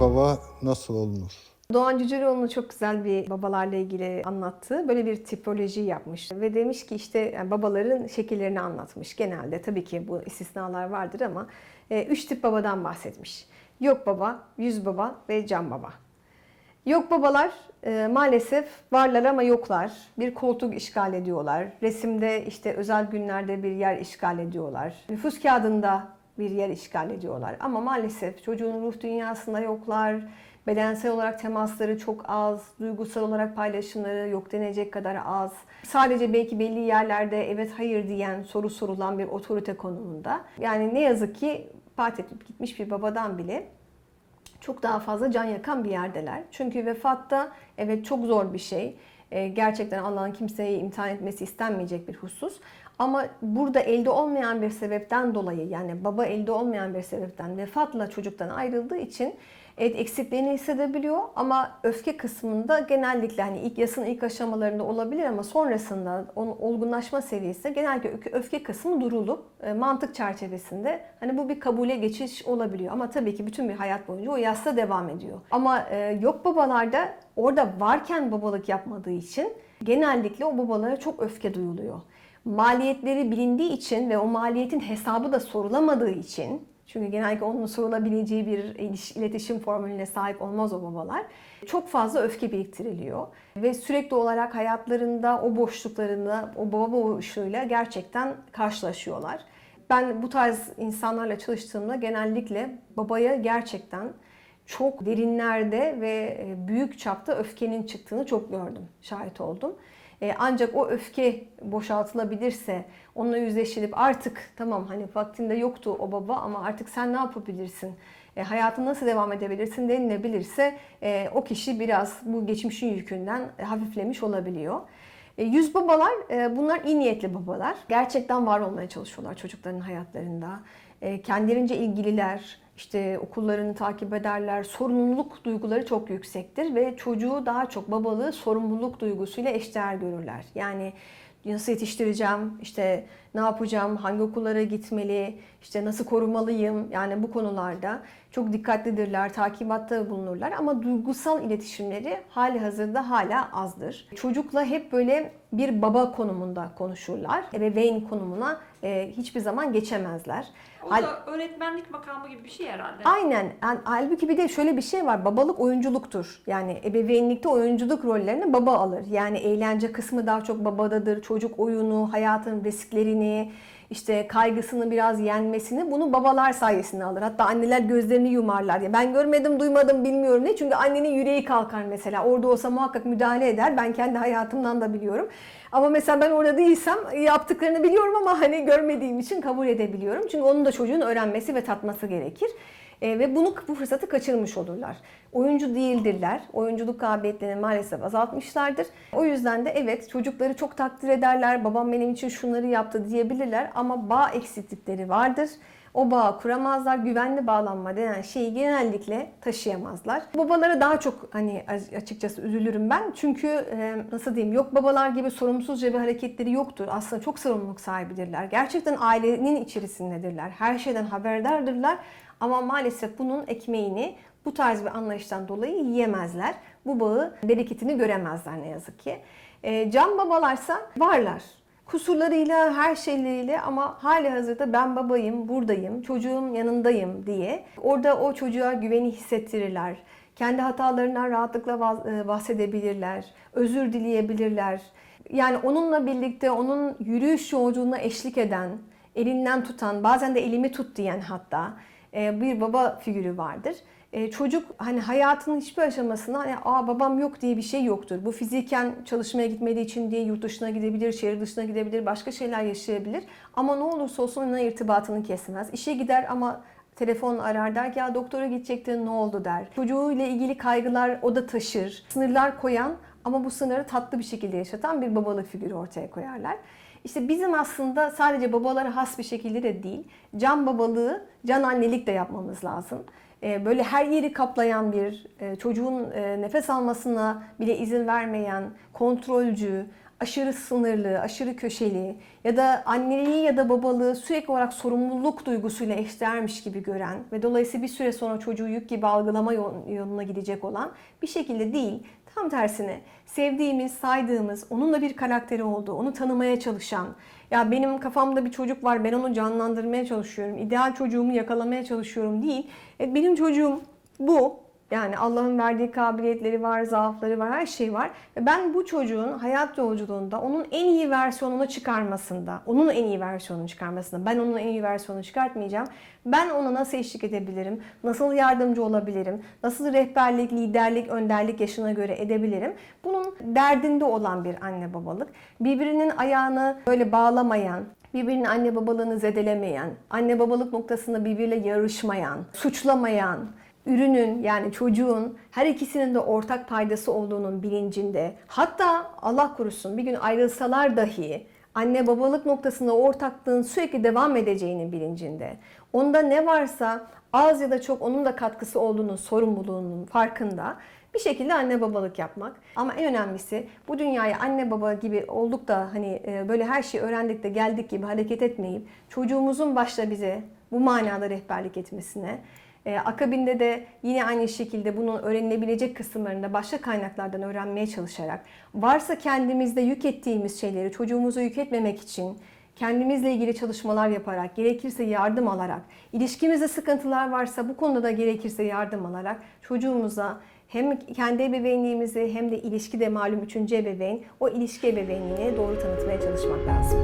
baba nasıl olunur? Doğan Cüceloğlu'nun çok güzel bir babalarla ilgili anlattığı böyle bir tipoloji yapmış. Ve demiş ki işte babaların şekillerini anlatmış genelde. Tabii ki bu istisnalar vardır ama e, üç tip babadan bahsetmiş. Yok baba, yüz baba ve can baba. Yok babalar e, maalesef varlar ama yoklar. Bir koltuk işgal ediyorlar. Resimde işte özel günlerde bir yer işgal ediyorlar. Nüfus kağıdında bir yer işgal ediyorlar. Ama maalesef çocuğun ruh dünyasında yoklar. Bedensel olarak temasları çok az, duygusal olarak paylaşımları yok denecek kadar az. Sadece belki belli yerlerde evet hayır diyen soru sorulan bir otorite konumunda. Yani ne yazık ki vefat edip gitmiş bir babadan bile çok daha fazla can yakan bir yerdeler. Çünkü vefatta evet çok zor bir şey. Ee, Gerçekten Allah'ın kimseyi imtihan etmesi istenmeyecek bir husus. Ama burada elde olmayan bir sebepten dolayı yani baba elde olmayan bir sebepten vefatla çocuktan ayrıldığı için evet eksikliğini hissedebiliyor ama öfke kısmında genellikle hani ilk yasın ilk aşamalarında olabilir ama sonrasında onun olgunlaşma seviyesi genellikle öfke- kısmı durulup e, mantık çerçevesinde hani bu bir kabule geçiş olabiliyor ama tabii ki bütün bir hayat boyunca o yasta devam ediyor. Ama e, yok babalarda orada varken babalık yapmadığı için genellikle o babalara çok öfke duyuluyor maliyetleri bilindiği için ve o maliyetin hesabı da sorulamadığı için çünkü genellikle onun sorulabileceği bir iletişim formülüne sahip olmaz o babalar. Çok fazla öfke biriktiriliyor ve sürekli olarak hayatlarında o boşluklarında o baba boşluğuyla gerçekten karşılaşıyorlar. Ben bu tarz insanlarla çalıştığımda genellikle babaya gerçekten çok derinlerde ve e, büyük çapta öfkenin çıktığını çok gördüm, şahit oldum. E, Ancak o öfke boşaltılabilirse, onunla yüzleşilip artık tamam hani vaktinde yoktu o baba ama artık sen ne yapabilirsin, e, nasıl devam edebilirsin denilebilirse e, o kişi biraz bu geçmişin yükünden hafiflemiş olabiliyor. Yüz babalar, bunlar iyi niyetli babalar. Gerçekten var olmaya çalışıyorlar çocukların hayatlarında. E, Kendilerince ilgililer, işte okullarını takip ederler. Sorumluluk duyguları çok yüksektir ve çocuğu daha çok babalığı sorumluluk duygusuyla eşdeğer görürler. Yani nasıl yetiştireceğim, işte ne yapacağım, hangi okullara gitmeli, işte nasıl korumalıyım yani bu konularda çok dikkatlidirler, takibatta bulunurlar ama duygusal iletişimleri hali hazırda hala azdır. Çocukla hep böyle bir baba konumunda konuşurlar. Ebeveyn konumuna e, hiçbir zaman geçemezler. O Hal- da öğretmenlik makamı gibi bir şey herhalde. Aynen. Yani, halbuki bir de şöyle bir şey var. Babalık oyunculuktur. Yani ebeveynlikte oyunculuk rollerini baba alır. Yani eğlence kısmı daha çok babadadır. Çocuk oyunu, hayatın risklerini, işte kaygısını biraz yenmesini bunu babalar sayesinde alır. Hatta anneler gözlerini yumarlar. Ya ben görmedim, duymadım, bilmiyorum ne. Çünkü annenin yüreği kalkar mesela. Orada olsa muhakkak müdahale eder. Ben kendi hayatımdan da biliyorum. Ama mesela ben orada değilsem yaptıklarını biliyorum ama hani görmediğim için kabul edebiliyorum. Çünkü onun da çocuğun öğrenmesi ve tatması gerekir. E, ve bunu bu fırsatı kaçırmış olurlar. Oyuncu değildirler. Oyunculuk kabiliyetlerini maalesef azaltmışlardır. O yüzden de evet çocukları çok takdir ederler. Babam benim için şunları yaptı diyebilirler ama bağ eksiklikleri vardır. O bağı kuramazlar. Güvenli bağlanma denen şeyi genellikle taşıyamazlar. Babalara daha çok hani açıkçası üzülürüm ben. Çünkü e, nasıl diyeyim yok babalar gibi sorumsuzca bir hareketleri yoktur. Aslında çok sorumluluk sahibidirler. Gerçekten ailenin içerisindedirler. Her şeyden haberdardırlar. Ama maalesef bunun ekmeğini bu tarz bir anlayıştan dolayı yiyemezler. Bu bağı bereketini göremezler ne yazık ki. E, can babalarsa varlar. Kusurlarıyla, her şeyleriyle ama hali hazırda ben babayım, buradayım, çocuğum yanındayım diye orada o çocuğa güveni hissettirirler. Kendi hatalarından rahatlıkla e, bahsedebilirler, özür dileyebilirler. Yani onunla birlikte onun yürüyüş yolculuğuna eşlik eden, elinden tutan, bazen de elimi tut diyen hatta bir baba figürü vardır. E, Çocuk hani hayatının hiçbir aşamasında Aa, babam yok diye bir şey yoktur. Bu fiziken çalışmaya gitmediği için diye yurt dışına gidebilir, şehir dışına gidebilir, başka şeyler yaşayabilir. Ama ne olursa olsun onunla irtibatını kesmez. İşe gider ama telefon arar der ki ya doktora gidecektin ne oldu der. Çocuğuyla ilgili kaygılar o da taşır. Sınırlar koyan ama bu sınırı tatlı bir şekilde yaşatan bir babalık figürü ortaya koyarlar. İşte bizim aslında sadece babalara has bir şekilde de değil, can babalığı, can annelik de yapmamız lazım. Ee, Böyle her yeri kaplayan bir, e, çocuğun e, nefes almasına bile izin vermeyen, kontrolcü, aşırı sınırlı, aşırı köşeli ya da anneliği ya da babalığı sürekli olarak sorumluluk duygusuyla eşdeğermiş gibi gören ve dolayısıyla bir süre sonra çocuğu yük gibi algılama yol- yoluna gidecek olan bir şekilde değil. Tam tersine sevdiğimiz, saydığımız, onunla bir karakteri olduğu, onu tanımaya çalışan, ya benim kafamda bir çocuk var, ben onu canlandırmaya çalışıyorum, ideal çocuğumu yakalamaya çalışıyorum değil. E, benim çocuğum bu, yani Allah'ın verdiği kabiliyetleri var, zaafları var, her şey var. Ve ben bu çocuğun hayat yolculuğunda onun en iyi versiyonunu çıkarmasında, onun en iyi versiyonunu çıkarmasında, ben onun en iyi versiyonunu çıkartmayacağım. Ben ona nasıl eşlik edebilirim, nasıl yardımcı olabilirim, nasıl rehberlik, liderlik, önderlik yaşına göre edebilirim. Bunun derdinde olan bir anne babalık. Birbirinin ayağını böyle bağlamayan, birbirinin anne babalığını zedelemeyen, anne babalık noktasında birbiriyle yarışmayan, suçlamayan, ürünün yani çocuğun her ikisinin de ortak paydası olduğunun bilincinde hatta Allah korusun bir gün ayrılsalar dahi anne babalık noktasında ortaklığın sürekli devam edeceğinin bilincinde. Onda ne varsa az ya da çok onun da katkısı olduğunun sorumluluğunun farkında bir şekilde anne babalık yapmak. Ama en önemlisi bu dünyaya anne baba gibi olduk da hani e, böyle her şeyi öğrendik de geldik gibi hareket etmeyip çocuğumuzun başta bize bu manada rehberlik etmesine e, akabinde de yine aynı şekilde bunun öğrenilebilecek kısımlarında başka kaynaklardan öğrenmeye çalışarak varsa kendimizde yük ettiğimiz şeyleri çocuğumuza yük etmemek için kendimizle ilgili çalışmalar yaparak, gerekirse yardım alarak, ilişkimizde sıkıntılar varsa bu konuda da gerekirse yardım alarak çocuğumuza hem kendi ebeveynliğimizi hem de ilişkide malum üçüncü ebeveyn o ilişki ebeveynliğini doğru tanıtmaya çalışmak lazım.